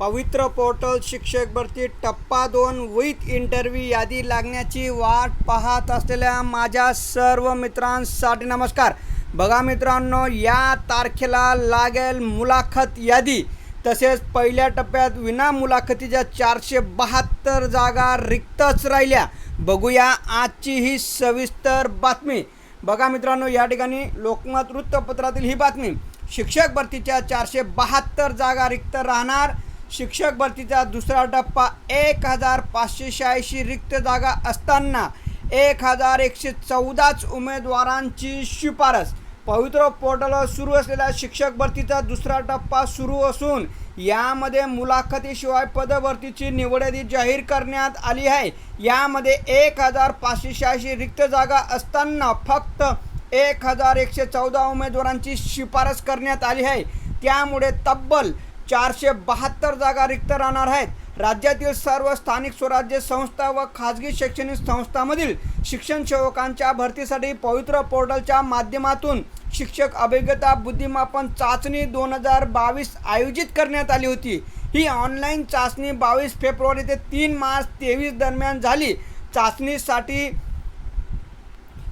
पवित्र पोर्टल शिक्षक भरती टप्पा दोन विथ इंटरव्ह्यू यादी लागण्याची वाट पाहत असलेल्या माझ्या सर्व मित्रांसाठी नमस्कार. बघा मित्रांनो या तारखेला लागेल मुलाखत यादी. तसेच पहिल्या टप्प्यात विना मुलाखतीच्या चारशे बहात्तर जागा रिक्तच राहिल्या. बघूया आजची ही सविस्तर बातमी. बघा मित्रांनो या ठिकाणी लोकमत वृत्तपत्रातील ही बातमी. शिक्षक भरतीच्या चारशे बहात्तर जागा रिक्त राहणार. शिक्षक भरतीचा दुसरा टप्पा एक हजार पाचशे शहाऐंशी रिक्त जागा असताना एक हजार एकशे चौदाच उमेदवारांची शिफारस. पवित्र पोर्टलवर सुरू असलेल्या शिक्षक भरतीचा दुसरा टप्पा सुरू असून यामध्ये मुलाखतीशिवाय पदभरतीची निवड जाहीर करण्यात आली आहे. यामध्ये एक हजार पाचशे शहाऐंशी रिक्त जागा असताना फक्त एक हजार एकशे चौदा उमेदवारांची शिफारस करण्यात आली आहे. त्यामुळे तब्बल चारशे बहात्तर जागा रिक्त राहणार आहेत. राज्यातील सर्व स्थानिक स्वराज्य संस्था व खाजगी शैक्षणिक संस्थांमधील शिक्षण सेवकांच्या भरतीसाठी पवित्र पोर्टलच्या माध्यमातून शिक्षक अभिज्ञता बुद्धिमापन चाचणी दोन हजार बावीस आयोजित करण्यात आली होती. ही ऑनलाईन चाचणी बावीस फेब्रुवारी ते तीन मार्च तेवीस दरम्यान झाली. चाचणीसाठी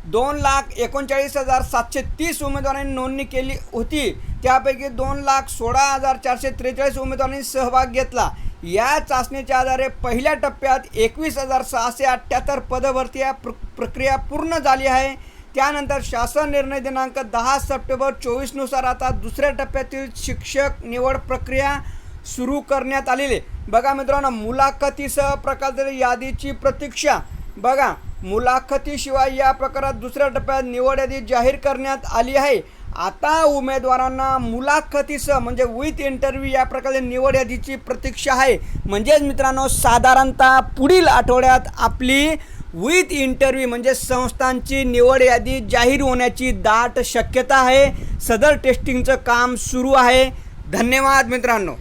दोन लाख एकोणचाळीस हजार सातशे तीस उमेदवारांनी नोंदणी केली होती. त्यापैकी दोन लाख सोळा हजार चारशे त्रेचाळीस उमेदवारांनी सहभाग घेतला. या चाचणीच्या आधारे पहिल्या टप्प्यात एकवीस हजार सहाशे अठ्ठ्याहत्तर पदभरती या प्र प्रक्रिया पूर्ण झाली आहे. त्यानंतर शासन निर्णय दिनांक दहा सप्टेंबर चोवीसनुसार आता दुसऱ्या टप्प्यातील शिक्षक निवड प्रक्रिया सुरू करण्यात आलेली बघा मित्रांनो मुलाखतीसह प्रकारच्या यादीची प्रतीक्षा. बघा मुलाखतीशिवाय या प्रकारात दुसऱ्या टप्प्यात निवड यादी जाहीर करण्यात आली आहे. आता उमेदवारांना मुलाखतीसह म्हणजे विथ इंटरव्ह्यू या प्रकारे निवड यादीची प्रतीक्षा आहे. म्हणजेच मित्रांनो साधारणतः पुढील आठवड्यात आपली विथ इंटरव्ह्यू म्हणजे संस्थांची निवड यादी जाहीर होण्याची दाट शक्यता आहे. सदर टेस्टिंगचं काम सुरू आहे. धन्यवाद मित्रांनो.